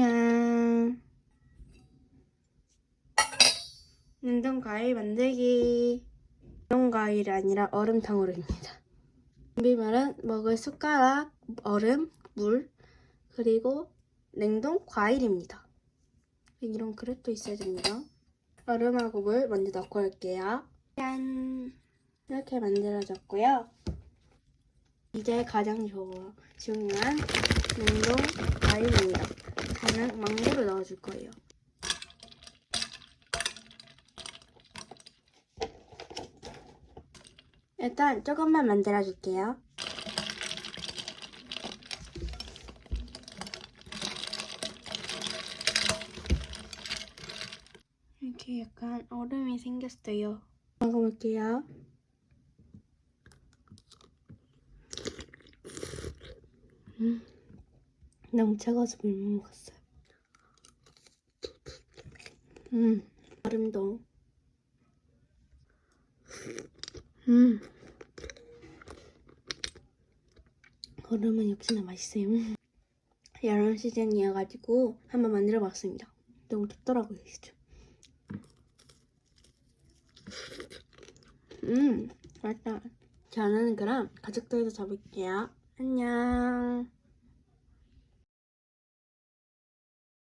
안녕. 냉동 과일 만들기. 냉동 과일이 아니라 얼음탕으로입니다. 준비물은 먹을 숟가락, 얼음, 물, 그리고 냉동 과일입니다. 이런 그릇도 있어야 됩니다. 얼음하고 물 먼저 넣고 올게요. 짠! 이렇게 만들어졌고요. 이제 가장 조- 중요한. 저는 망고를 넣어줄 거예요. 일단 조금만 만들어줄게요. 이렇게 약간 얼음이 생겼어요. 먹어볼게요. 음, 너무 차가워서 못 먹었어요. 음, 얼음도. 음, 얼음은 역시나 맛있어요. 여름 시즌이어가지고 한번 만들어봤습니다. 너무 덥더라고요, 진짜. 음, 맛있다. 저는 그럼 가족들도 잡을게요. 안녕.